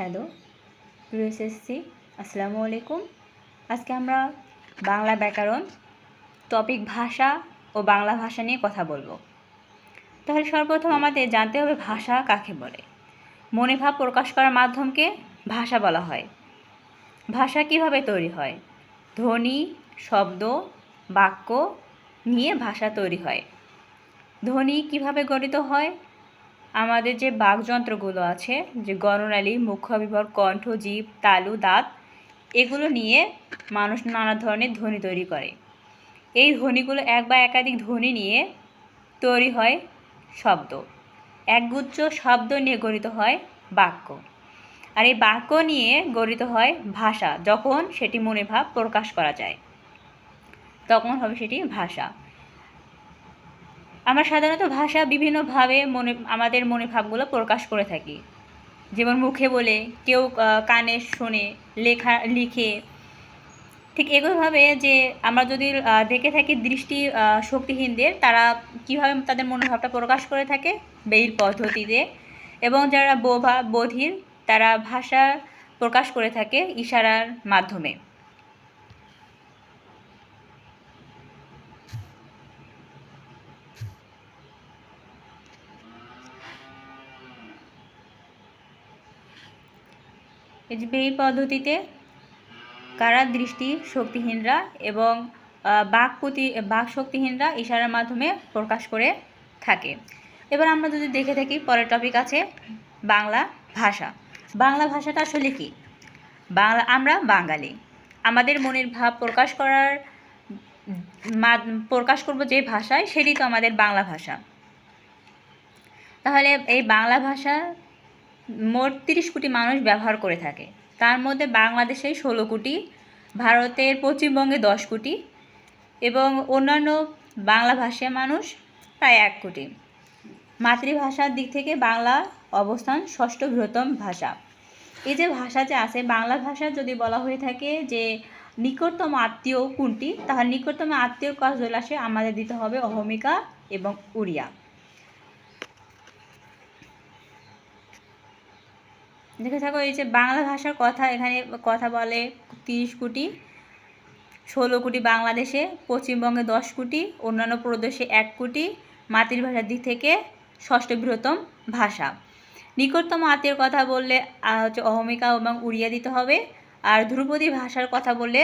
Hello প্রিয় SSC আসসালামু আলাইকুম। আজকে আমরা বাংলা ব্যাকরণ টপিক ভাষা ও বাংলা ভাষা নিয়ে কথা বলব। তাহলে সর্বপ্রথম আমাদের জানতে হবে ভাষা কাকে বলে। মনে ভাব প্রকাশ করার মাধ্যমকে ভাষা বলা হয়। ভাষা কীভাবে তৈরি হয়? ধ্বনি, শব্দ, বাক্য নিয়ে ভাষা তৈরি হয়। ধ্বনি কীভাবে গঠিত হয়? আমাদের যে বাকযন্ত্রগুলো আছে, যে গণনালী মুখ্য বিভর কণ্ঠ, জীব, তালু, দাঁত, এগুলো নিয়ে মানুষ নানা ধরনের ধ্বনি তৈরি করে। এই ধ্বনিগুলো এক বা একাধিক ধ্বনি নিয়ে তৈরি হয় শব্দ। একগুচ্ছ শব্দ নিয়ে গঠিত হয় বাক্য। আর এই বাক্য নিয়ে গঠিত হয় ভাষা, যখন সেটি মনে ভাব প্রকাশ করা যায়, তখন হবে সেটি ভাষা। আমরা সাধারণত ভাষা বিভিন্নভাবে মনে, আমাদের মনে ভাবগুলো প্রকাশ করে থাকি। যেমন মুখে বলে, কেউ কানে শোনে, লেখা, লিখে। ঠিক এগুলোভাবে যে আমরা যদি দেখে থাকি দৃষ্টি শক্তিহীনদের, তারা কীভাবে তাদের মনোভাবটা প্রকাশ করে থাকে? বেইল পদ্ধতিতে। এবং যারা বোভা, বধির, তারা ভাষা প্রকাশ করে থাকে ইশারার মাধ্যমে। এই পদ্ধতিতে কারা দৃষ্টি শক্তিহীনরা এবং বাক প্রতি, বাক শক্তিহীনরা ইশারার মাধ্যমে প্রকাশ করে থাকে। এবার আমরা যদি দেখে থাকি, পরের টপিক আছে বাংলা ভাষা। বাংলা ভাষাটা আসলে কি? বাংলা, আমরা বাঙালি। আমাদের মনের ভাব প্রকাশ করার প্রকাশ করব যে ভাষায়, সেটি তো আমাদের বাংলা ভাষা। তাহলে এই বাংলা ভাষা মোট তিরিশ কোটি মানুষ ব্যবহার করে থাকে। তার মধ্যে বাংলাদেশে ষোলো কোটি, ভারতের পশ্চিমবঙ্গে দশ কোটি এবং অন্যান্য বাংলা ভাষার মানুষ প্রায় এক কোটি। মাতৃভাষার দিক থেকে বাংলা অবস্থান ষষ্ঠ বৃহত্তম ভাষা। এই যে ভাষা যে আছে, বাংলা ভাষা যদি বলা হয়ে থাকে যে নিকটতম আত্মীয় কোনটি তাহলে নিকটতম আত্মীয় কাজ আসে আমাদের দিতে হবে অহমিকা এবং উড়িয়া। দেখে থাকো, এই যে বাংলা ভাষার কথা, এখানে কথা বলে তিরিশ কোটি, ষোলো কোটি বাংলাদেশে, পশ্চিমবঙ্গে দশ কোটি, অন্যান্য প্রদেশে এক কোটি, মাতৃভাষার দিক থেকে ষষ্ঠ বৃহত্তম ভাষা। নিকটতম আত্মীয়র কথা বললে হচ্ছে অহমিকা এবং উড়িয়া দিতে হবে, আর ধ্রুপদী ভাষার কথা বললে,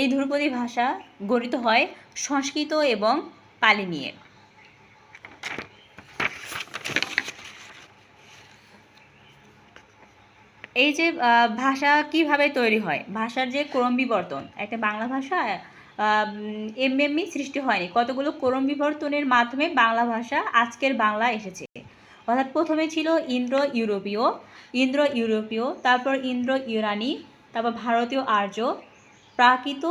এই ধ্রুপদী ভাষা গঠিত হয় সংস্কৃত এবং পালি নিয়ে। এই যে ভাষা কীভাবে তৈরি হয়? ভাষার যে ক্রম বিবর্তন, একটা বাংলা ভাষা এমনি সৃষ্টি হয়নি। কতগুলো ক্রম বিবর্তনের মাধ্যমে বাংলা ভাষা আজকের বাংলা এসেছে। অর্থাৎ প্রথমে ছিল ইন্দ্র ইউরোপীয় ইন্দ্র ইউরোপীয় তারপর ইন্দ্র ইউরানি তারপর ভারতীয় আর্য, প্রাকৃত,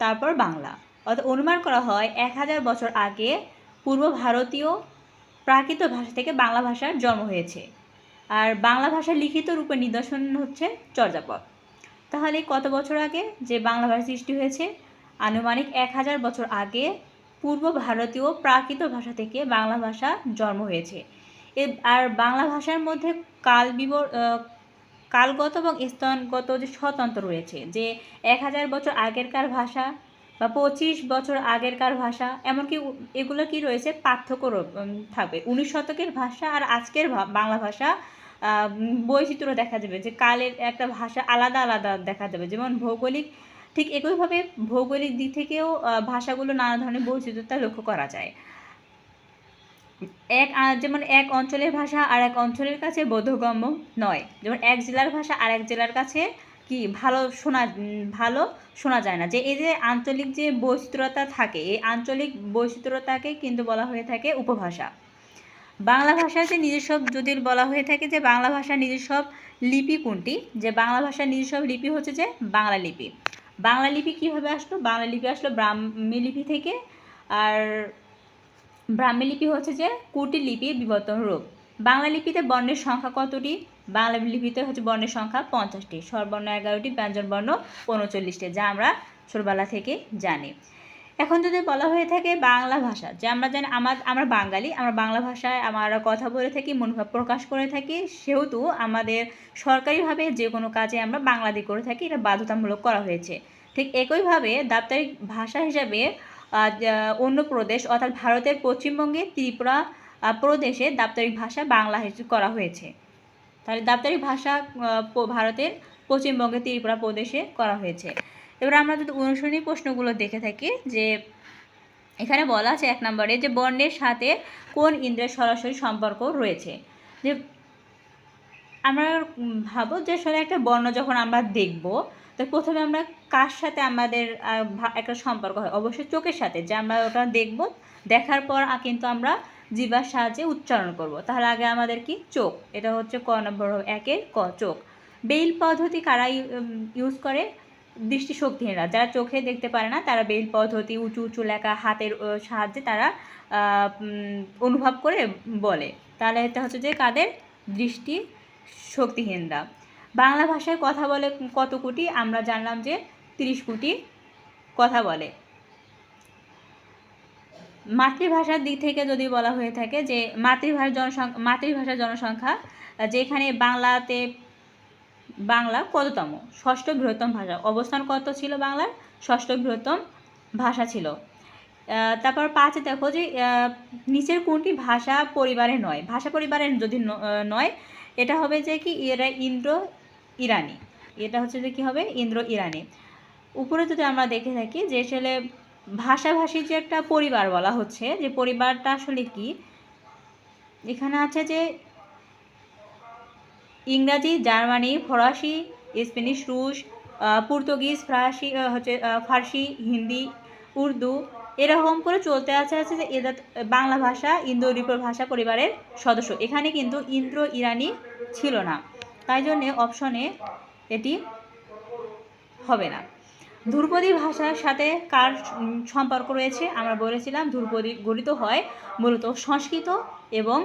তারপর বাংলা। অর্থাৎ অনুমান করা হয়, এক হাজার বছর আগে পূর্ব ভারতীয় প্রাকৃত ভাষা থেকে বাংলা ভাষার জন্ম হয়েছে। আর বাংলা ভাষার লিখিত রূপে নিদর্শন হচ্ছে চর্যাপদ। তাহলে কত বছর আগে যে বাংলা ভাষা সৃষ্টি হয়েছে? আনুমানিক এক হাজার বছর আগে পূর্ব ভারতীয় প্রাকৃত ভাষা থেকে বাংলা ভাষা জন্ম হয়েছে। এ আর বাংলা ভাষার মধ্যে কাল বিবর কালগত এবং স্থানগত যে স্বতন্ত্র রয়েছে, যে এক হাজার বছর আগেরকার ভাষা বা পঁচিশ বছর আগেরকার ভাষা, এমনকি এগুলো কি রয়েছে? পার্থক্য থাকবে। উনিশ শতকের ভাষা আর আজকের বাংলা ভাষা বৈচিত্র্য দেখা যাবে যে কালের একটা ভাষা আলাদা আলাদা দেখা যাবে। যেমন ভৌগোলিক, ঠিক একইভাবে ভৌগোলিক দিক থেকেও ভাষাগুলো নানা ধরনের বৈচিত্রতা লক্ষ্য করা যায়। এক যেমন এক অঞ্চলের ভাষা আর এক অঞ্চলের কাছে বোধগম্য নয়। যেমন এক জেলার ভাষা আর এক জেলার কাছে কি ভালো শোনা ভালো শোনা যায় না। যে এই যে আঞ্চলিক যে বৈচিত্র্যতা থাকে, এই আঞ্চলিক বৈচিত্র্যতাকে কিন্তু বলা হয়ে থাকে উপভাষা। বাংলা ভাষার যে নিজস্ব যদি বলা হয়ে থাকে যে বাংলা ভাষার নিজস্ব লিপি কোনটি? যে বাংলা ভাষার নিজস্ব লিপি হচ্ছে যে বাংলা লিপি। বাংলা লিপি কীভাবে আসলো? বাংলা লিপি আসলো ব্রাহ্মী লিপি থেকে। আর ব্রাহ্মী লিপি হচ্ছে যে কুটির লিপি বিবর্তন রূপ। বাংলা লিপিতে বর্ণের সংখ্যা কতটি? বাংলা লিপিতে হচ্ছে বর্ণের সংখ্যা পঞ্চাশটি। স্বরবর্ণ এগারোটি ব্যঞ্জন বর্ণ উনচল্লিশটি যা আমরা ছোটবেলা থেকে জানি। এখন যদি বলা হয়ে থাকে বাংলা ভাষা, যে আমরা জানি আমার, আমরা বাঙালি, আমরা বাংলা ভাষায় আমরা কথা বলে থাকি, মনোভাব প্রকাশ করে থাকি, সেহেতু আমাদের সরকারিভাবে যে কোনো কাজে আমরা বাংলা দিয়ে করে থাকি, এটা বাধ্যতামূলক করা হয়েছে। ঠিক একইভাবে দাপ্তরিক ভাষা হিসাবে অন্য প্রদেশ অর্থাৎ ভারতের পশ্চিমবঙ্গে ত্রিপুরা প্রদেশে দাপ্তরিক ভাষা বাংলা করা হয়েছে। তাহলে দাপ্তরিক ভাষা ভারতের পশ্চিমবঙ্গে ত্রিপুরা প্রদেশে করা হয়েছে। এবার আমরা যদি অনুসরণী প্রশ্নগুলো দেখে থাকি, যে এখানে বলা আছে এক নম্বরে যে বর্ণের সাথে কোন ইন্দ্রের সরাসরি সম্পর্ক রয়েছে? যে আমরা ভাবো যে আসলে একটা বর্ণ যখন আমরা দেখব, তো প্রথমে আমরা কার সাথে আমাদের একটা সম্পর্ক হয়? অবশ্যই চোখের সাথে, যে আমরা ওটা দেখব, দেখার পর কিন্তু আমরা জিবার সাহায্যে উচ্চারণ করব। তাহলে আগে আমাদের কি? চোখ। এটা হচ্ছে ক নম্বর একের ক, চোখ। বেইল পদ্ধতি কারা ইউজ করে দৃষ্টিশক্তিহীনরা যারা চোখে দেখতে পারে না, তারা বেইল পদ্ধতি, উঁচু উঁচু লেখা, হাতের সাহায্যে তারা অনুভব করে বলে। তাহলে এটা হচ্ছে যে কাদের? দৃষ্টি শক্তিহীনরা বাংলা ভাষায় কথা বলে কত কোটি? আমরা জানলাম যে তিরিশ কোটি কথা বলে। মাতৃভাষার দিক থেকে যদি বলা হয়ে থাকে যে মাতৃভাষার জনসংখ্যা মাতৃভাষার জনসংখ্যা, যেখানে বাংলাতে বাংলা কততম? ষষ্ঠ বৃহত্তম ভাষা। অবস্থান কত ছিল বাংলার? ষষ্ঠ বৃহত্তম ভাষা ছিল। তারপর পাঁচে দেখো যে নিচের কোনটি ভাষা পরিবারে নয়? ভাষা পরিবারের যদি নয়, এটা হবে যে কি? এরা ইন্দ্র ইরানি। এটা হচ্ছে যে কি হবে? ইন্দ্র ইরানি। উপরে যদি আমরা দেখে থাকি যে আসলে ভাষাভাষীর যে একটা পরিবার বলা হচ্ছে, যে পরিবারটা আসলে কি? এখানে আছে যে ইংরাজি, জার্মানি, ফরাসি, স্প্যানিশ, রুশ পর্তুগিজ, ফরাসি হচ্ছে ফার্সি, হিন্দি, উর্দু এরকম করে চলতে আছে আছে যে এদের বাংলা ভাষা ইন্দো ইউরোপীয় ভাষা পরিবারের সদস্য। এখানে কিন্তু ইন্দ্র ইরানি ছিল না। তাই জন্যে অপশনে এটি হবে না। ধ্রুপদী ভাষার সাথে কার সম্পর্ক রয়েছে? আমরা বলেছিলাম ধ্রুপদী গঠিত হয় মূলত সংস্কৃত এবং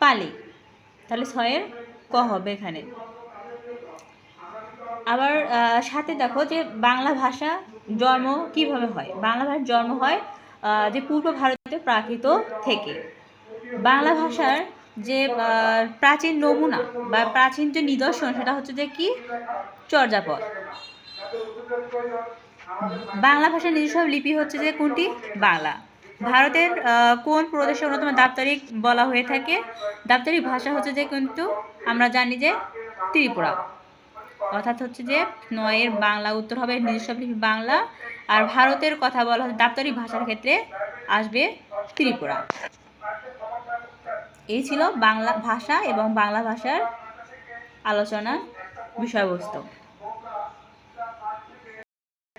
পালি। তাহলে ছয়ের ক হবে এখানে? আবার সাথে দেখো যে বাংলা ভাষা জন্ম কীভাবে হয়? বাংলা ভাষার জন্ম হয় যে পূর্ব ভারতে প্রাকৃত থেকে। বাংলা ভাষার যে প্রাচীন নমুনা বা প্রাচীন যে নিদর্শন, সেটা হচ্ছে যে কি? চর্যাপদ। বাংলা ভাষার নিজস্ব লিপি হচ্ছে যে কোনটি? বাংলা। ভারতের কোন প্রদেশে অন্যতম দাপ্তরিক বলা হয়ে থাকে? দাপ্তরিক ভাষা হচ্ছে যে কিন্তু আমরা জানি যে ত্রিপুরা। অর্থাৎ হচ্ছে যে নয়ের বাংলা উত্তর হবে, নিজস্ব বাংলা, আর ভারতের কথা বলা হচ্ছে দাপ্তরিক ভাষার ক্ষেত্রে আসবে ত্রিপুরা। এই ছিল বাংলা ভাষা এবং বাংলা ভাষার আলোচনা বিষয়বস্তু।